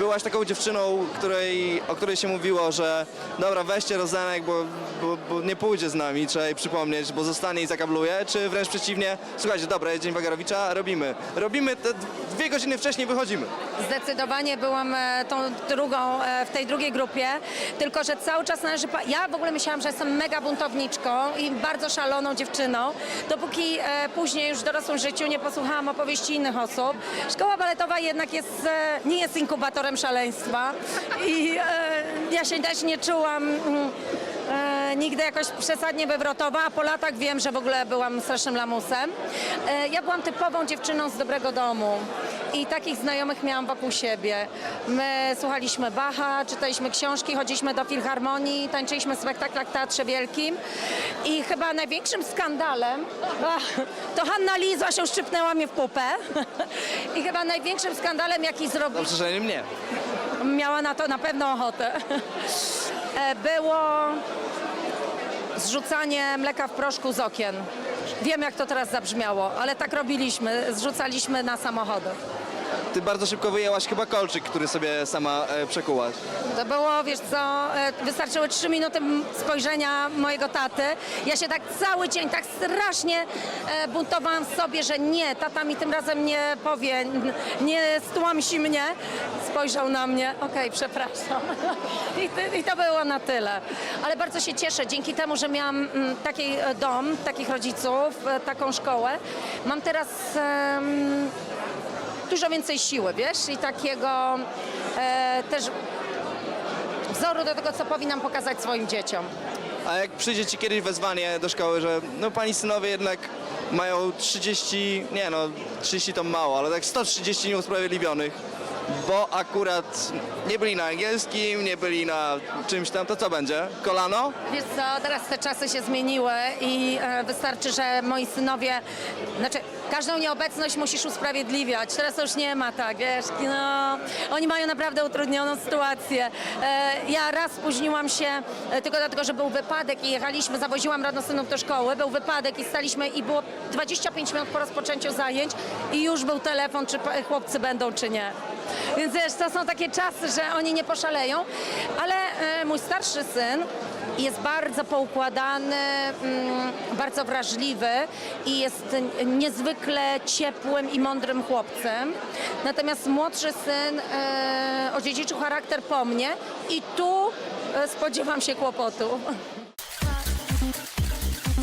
byłaś taką dziewczyną, której, o której się mówiło, że dobra, weźcie Rozenek, bo, bo, bo nie pójdzie z nami, trzeba jej przypomnieć, bo zostanie i zakabluje, czy wręcz przeciwnie, słuchajcie, dobra, jest Dzień Wagarowicza, robimy. Robimy, te dwie godziny wcześniej wychodzimy. Zdecydowanie byłam e, tą drugą, e, w tej drugiej grupie, tylko że cały czas należy... Ja w ogóle myślałam, że jestem mega buntowniczką i bardzo szaloną dziewczyną, dopóki e, później już w dorosłym życiu nie posłuchałam opowieści innych osób. Szkoła baletowa jednak jest, nie jest inkubatorem szaleństwa i e, ja się też nie czułam... nigdy jakoś przesadnie wywrotowa, a po latach wiem, że w ogóle byłam strasznym lamusem. E, ja byłam typową dziewczyną z dobrego domu i takich znajomych miałam wokół siebie. My słuchaliśmy Bacha, czytaliśmy książki, chodziliśmy do filharmonii, tańczyliśmy w spektaklach w Teatrze Wielkim i chyba największym skandalem, to Hanna Lizła się szczypnęła mnie w pupę i chyba największym skandalem, jaki zrobił Dobrze, że nie mnie. miała na to na pewno ochotę. E, Było zrzucanie mleka w proszku z okien. Wiem, jak to teraz zabrzmiało, ale tak robiliśmy. Zrzucaliśmy na samochody. Ty bardzo szybko wyjęłaś chyba kolczyk, który sobie sama e, przekułaś. To było, wiesz co, e, wystarczyły trzy minuty spojrzenia mojego taty. Ja się tak cały dzień tak strasznie e, buntowałam w sobie, że nie, tata mi tym razem nie powie, n- nie stłamsi mnie. Spojrzał na mnie, okej, przepraszam. I, ty- I to było na tyle. Ale bardzo się cieszę, dzięki temu, że miałam taki e, dom, takich rodziców, e, taką szkołę. Mam teraz... dużo więcej siły, wiesz, i takiego e, też wzoru do tego, co powinnam pokazać swoim dzieciom. A jak przyjdzie ci kiedyś wezwanie do szkoły, że no pani synowie jednak mają 30, nie no, 30 to mało, ale tak 130 nieusprawiedliwionych, bo akurat nie byli na angielskim, nie byli na czymś tam, to co będzie? Kolano? Wiesz co, teraz te czasy się zmieniły i e, wystarczy, że moi synowie, znaczy każdą nieobecność musisz usprawiedliwiać. Teraz to już nie ma tak, wiesz, no, oni mają naprawdę utrudnioną sytuację. E, ja raz spóźniłam się e, tylko dlatego, że był wypadek i jechaliśmy, zawoziłam rano synów do szkoły, był wypadek i staliśmy i było 25 minut po rozpoczęciu zajęć i już był telefon, czy chłopcy będą, czy nie. Więc wiesz, to są takie czasy, że oni nie poszaleją, ale e, mój starszy syn jest bardzo poukładany, mm, bardzo wrażliwy i jest niezwykle ciepłym i mądrym chłopcem. Natomiast młodszy syn e, odziedziczył charakter po mnie i tu e, spodziewam się kłopotu.